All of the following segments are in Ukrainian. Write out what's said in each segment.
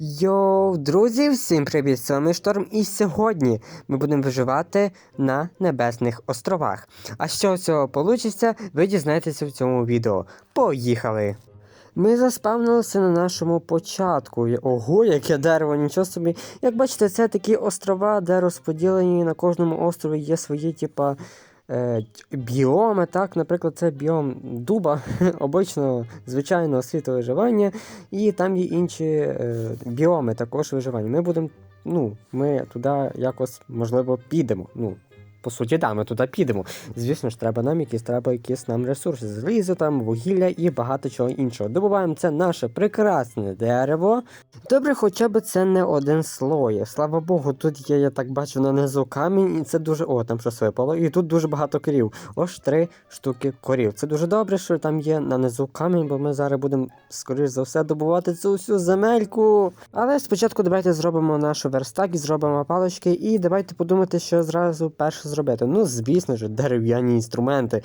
Йоу, друзі, всім привіт! З вами Шторм, і сьогодні ми будемо виживати на Небесних островах. А що з цього вийде, ви дізнаєтеся в цьому відео. Поїхали! Ми заспавнилися на нашому початку. Ого, яке дерево, нічого собі. Як бачите, це такі острова, де розподілені на кожному острові є свої, типа. Е, Біоми, так, наприклад, це біом дуба, обичного звичайного світу виживання, і там є інші е, біоми також виживання. Ми будемо, ну, ми туди якось, можливо, підемо. Ну, по суті, да, ми туди підемо. Звісно ж, треба нам якісь, треба якісь нам ресурси, залізо, там, вугілля і багато чого іншого. Добуваємо це наше прекрасне дерево. Добре, хоча б це не один слой. Слава Богу, тут є, я так бачу, на низу камінь, і це дуже. О, там щось випало. І тут дуже багато корів. Ось три штуки корів. Це дуже добре, що там є на низу камінь, бо ми зараз будемо, скоріш за все, добувати цю всю земельку. Але спочатку давайте зробимо наш верстак і зробимо палички, і давайте подумати, що зразу перше зробити. Ну, звісно ж, дерев'яні інструменти.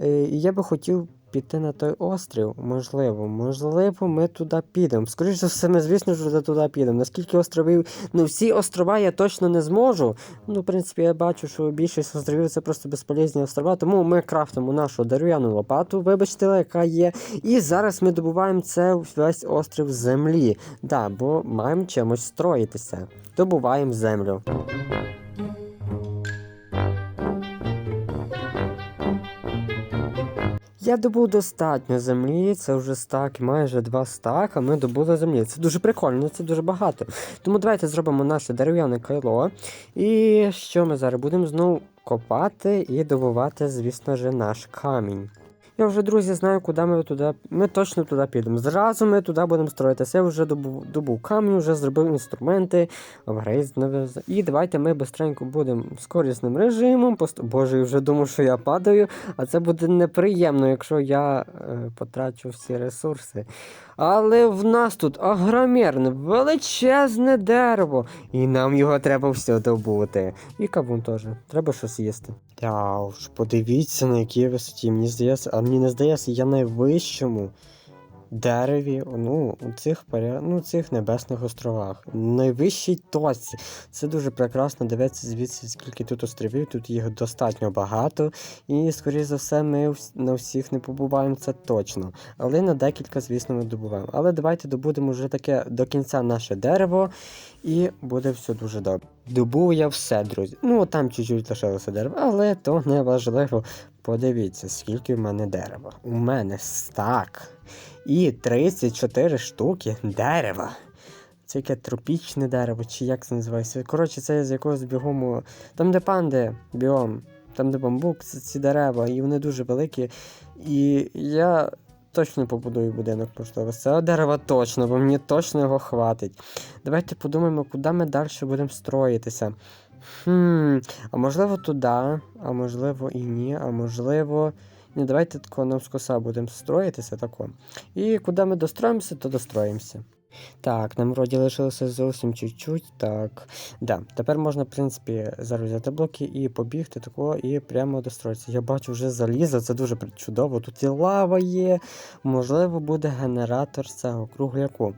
Е, я би хотів піти на той острів. Можливо, можливо, ми туди підемо. Скоріше за все, ми, звісно ж, туди підемо. Наскільки островів, ну всі острова я точно не зможу. Ну, в принципі, я бачу, що більшість островів це просто безполезні острова, тому ми крафтимо нашу дерев'яну лопату, вибачте, яка є. І зараз ми добуваємо це весь острів землі. Да, бо маємо чимось строїтися. Добуваємо землю. Я добув достатньо землі, це вже стак, майже два стака. Ми добули землі. Це дуже прикольно, це дуже багато. Тому давайте зробимо наше дерев'яне кайло. І що ми зараз будемо знову копати і добувати, звісно ж, наш камінь. Я вже, друзі, знаю, куди ми туди. Ми точно туди підемо. Зразу ми туди будемо строїтися. Я вже добув, добув камінь, вже зробив інструменти, апгрейд. І давайте ми бистренько будемо з корисним режимом. Пост... Боже, я вже думав, що я падаю, а це буде неприємно, якщо я е, потрачу всі ресурси. Але в нас тут агромірне, величезне дерево, і нам його треба все добути. І кавун теж. Треба щось їсти. Та уж подивіться, на якій висоті. Мені здається, а мені не здається, я найвищому дереві, ну, у цих ну, цих небесних островах. Найвищій точці. Це дуже прекрасно. Дивіться звідси, скільки тут островів, тут їх достатньо багато. І, скоріш за все, ми на всіх не побуваємо, це точно. Але на декілька, звісно, ми добуваємо. Але давайте добудемо вже таке до кінця наше дерево, і буде все дуже добре. Добув я все, друзі. Ну, там чуть-чуть лишилося дерева, але то не важливо. Подивіться, скільки в мене дерева. У мене стак. І 34 штуки дерева. Це яке тропічне дерево, чи як це називається. Коротше, це з якогось біому. Там, де панди, біом, там, де бамбук, це ці дерева, і вони дуже великі. І я точно побудую будинок. З цього дерева точно, бо мені точно його хватить. Давайте подумаємо, куди ми далі будемо строїтися. Хм, а можливо туди, а можливо і ні, а можливо. Ні, давайте тако навскоса будемо строїтися тако. І куди ми достроїмося, то достроїмося. Так, нам вроді лишилося зовсім чуть-чуть. Так. Да. Тепер можна, в принципі, зараз взяти блоки і побігти тако, і прямо достроїтися. Я бачу вже залізо, це дуже чудово. Тут і лава є. Можливо, буде генератор з цього кругляку.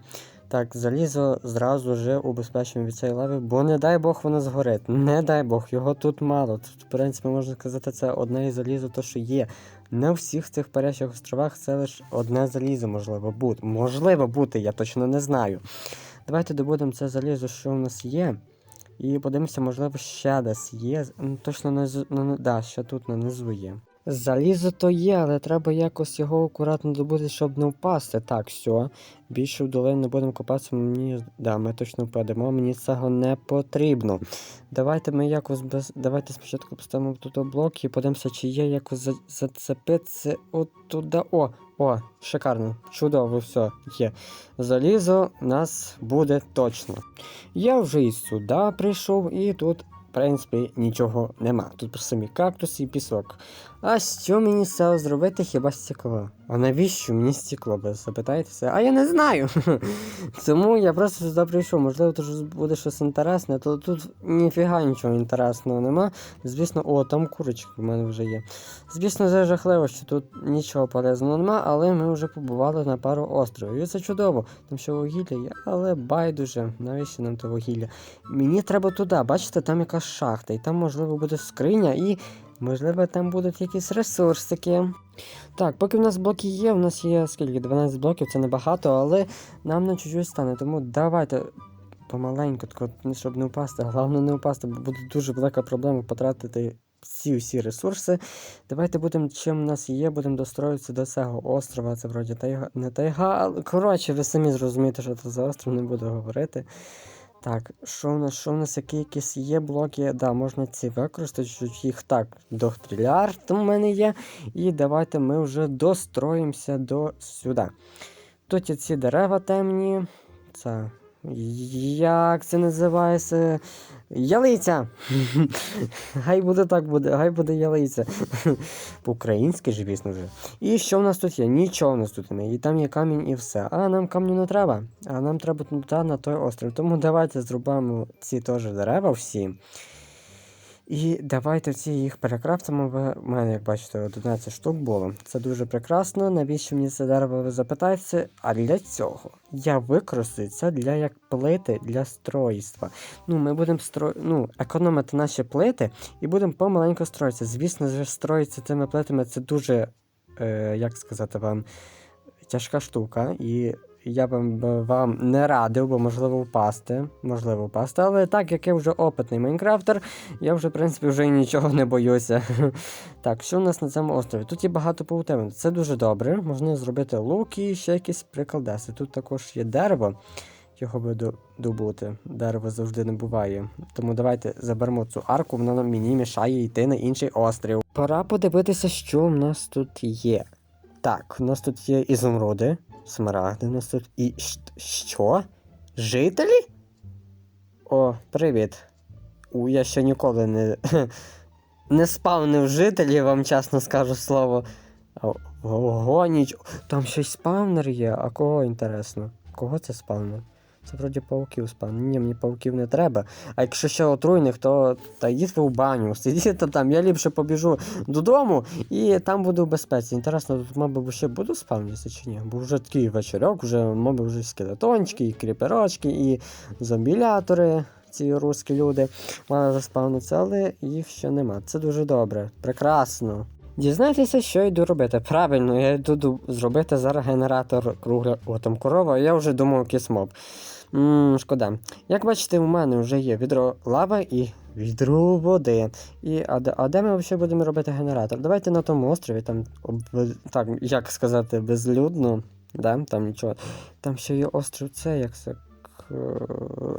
Так, залізо зразу вже убезпечуємо від цієї лави, бо не дай Бог воно згорить. Не дай Бог, його тут мало. Тут, в принципі, можна сказати, це одне із залізо, то що є. Не у всіх цих парящих островах це лише одне залізо можливо бути. Можливо бути, я точно не знаю. Давайте добудемо це залізо, що у нас є. І подивимося, можливо, ще десь є. Точно на, на да, ще тут на низу є. Залізо то є, але треба якось його акуратно добути, щоб не впасти. Так, все. Більше в долину не будемо копатися, мені. Да, ми точно впадемо, мені цього не потрібно. Давайте ми якось без. Давайте спочатку поставимо тут блок і подивимося, чи є якось за... зацепитися от туди. О, о, шикарно, чудово, все є. Залізо нас буде точно. Я вже і сюди прийшов, і тут, в принципі, нічого нема. Тут самі кактуси і пісок. А що мені з зробити хіба стекло? А навіщо мені стекло? Ви запитаєтеся? А я не знаю. Тому я просто сюди прийшов. Можливо, тут буде щось інтересне, то тут ніфіга нічого інтересного нема. Звісно, о, там курочки в мене вже є. Звісно, це жахливо, що тут нічого полезного нема, але ми вже побували на пару островів. І це чудово. Там ще вугілля є, але байдуже, навіщо нам то вугілля? Мені треба туди, бачите, там якась шахта, і там, можливо, буде скриня, і, можливо, там будуть якісь ресурсики. Так, поки в нас блоки є, в нас є скільки? 12 блоків, це небагато, але нам на чуть-чуть стане. Тому давайте помаленьку, щоб не впасти. Головне не впасти, бо буде дуже велика проблема потратити всі всі ресурси. Давайте будемо, чим в нас є, будемо достроїтися до цього острова. Це вроді тайга, не тайга, коротше, ви самі зрозумієте, що це за остров, не буду говорити. Так, що в нас, що в нас, які якісь є блоки? Да, можна ці використати, що їх так, до у мене є. І давайте ми вже достроїмося до сюди. Тут ці дерева темні. Це. Як це називається? Ялиця! Хай буде так буде, хай буде ялиця. По-українськи, ж, звісно вже. І що в нас тут є? Нічого в нас тут немає. І там є камінь і все. А нам камню не треба. А нам треба туди на той острів. Тому давайте зробимо ці теж дерева всі. І давайте всі їх перекрафтимо. В мене, як бачите, 11 штук було. Це дуже прекрасно. Навіщо мені це дерево ви запитаєте? А для цього я використаю це для як плити для стройства. Ну, ми будемо стро... ну, економити наші плити і будемо помаленьку строїтися. Звісно, ж, строїтися цими плитами це дуже, е, як сказати вам, тяжка штука. І я б вам не радив, бо можливо впасти. Можливо впасти, але так як я вже опитний майнкрафтер, я вже, в принципі, вже нічого не боюся. так, що у нас на цьому острові? Тут є багато паутини. Це дуже добре. Можна зробити лук і ще якісь прикладеси. Тут також є дерево. Його би добути. Дерево завжди не буває. Тому давайте заберемо цю арку, вона нам мені мішає йти на інший острів. Пора подивитися, що в нас тут є. Так, у нас тут є ізумруди, смарагди, у нас тут і. Що? Жителі? О, привіт. У, я ще ніколи не. Не спавнив жителів, вам чесно скажу слово. Ого. Там щось спавнер є, а кого інтересно? Кого це спавнер? Це вроді пауків спавнер. Ні, мені пауків не треба. А якщо ще отруйних, то та їдь ви в баню, сидіть там. Я ліпше побіжу додому і там буду в безпеці. Інтересно, тут, мабуть, ще буду спавнитися чи ні? Бо вже такий вечорок, вже, мабуть, вже скелетончики, і кріперочки, і зомбілятори. Ці русські люди мали заспавнитися, але їх ще нема. Це дуже добре, прекрасно. Дізнайтеся, що йду робити. Правильно, я йду зробити зараз генератор кругля. О, там корова, я вже думав кисмоб. Ммм, шкода. Як бачите, у мене вже є відро лави і відро води. І, а, а де ми взагалі будемо робити генератор? Давайте на тому острові, там, об- так, як сказати, безлюдно. Да? Там нічого. Там ще є острів, це як це.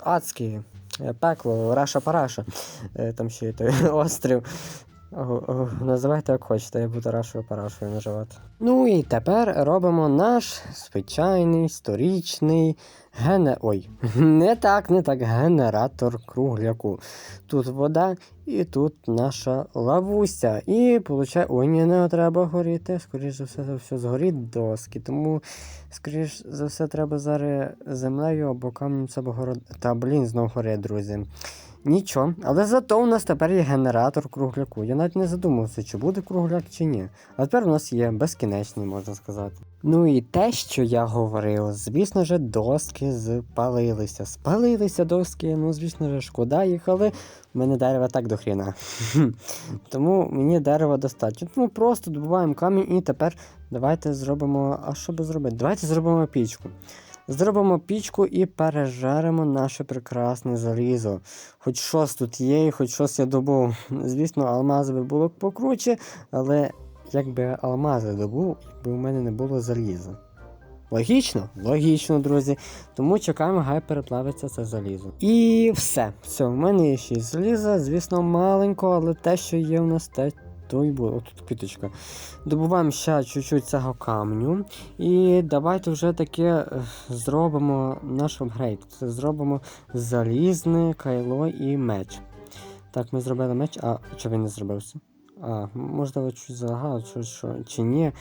Адський. е, Пекло, Раша Параша. Е, Там ще є той острів. Називайте як хочете, я буду рашою парашою називати. Ну і тепер робимо наш звичайний сторічний гене... Ой, не так, не так, генератор кругляку. Тут вода і тут наша лавуся. І получає. Ой, ні, не треба горіти. Скоріше за все, все згорить доски. Тому, скоріш за все, треба зараз землею або камнем це город. Та блін, знов горить, друзі. Нічого, але зато у нас тепер є генератор кругляку. Я навіть не задумався, чи буде кругляк, чи ні. А тепер у нас є безкінечний, можна сказати. Ну і те, що я говорив, звісно ж, доски спалилися. Спалилися доски, ну звісно ж, шкода їх, але в мене дерева так до хріна. Тому мені дерева достатньо. Тому просто добуваємо камінь і тепер давайте зробимо. А що би зробити? Давайте зробимо пічку. Зробимо пічку і пережаримо наше прекрасне залізо. Хоч щось тут є, і хоч щось я добув. Звісно, алмази би було покруче, але якби алмази добув, якби у мене не було заліза. Логічно? Логічно, друзі. Тому чекаємо, хай переплавиться це залізо. І все. Все, в мене є ще й заліза, звісно, маленько, але те, що є у нас, те то й було. Тут квіточка. Добуваємо ще чуть-чуть цього камню. І давайте вже таке е, зробимо наш апгрейд. Це зробимо залізне кайло і меч. Так, ми зробили меч, а чи він не зробився? А, можливо, щось залагало, чи що, чи ні.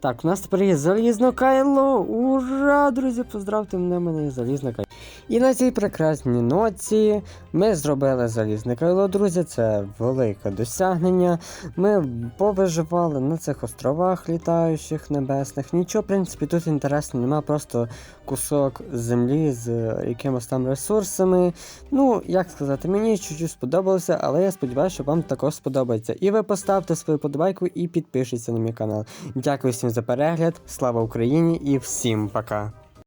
Так, у нас тепер є залізно кайло. Ура, друзі, поздравте мене, мене є залізне кайло. І на цій прекрасній ноці ми зробили залізне кайло, друзі. Це велике досягнення. Ми повиживали на цих островах літаючих небесних. Нічого, в принципі, тут інтересного нема, просто кусок землі з е, якимось там ресурсами. Ну, як сказати, мені чуть-чуть сподобалося, але я сподіваюся, що вам також сподобається. І ви поставте свою подобайку і підпишіться на мій канал. Дякую всім за перегляд, слава Україні і всім пока!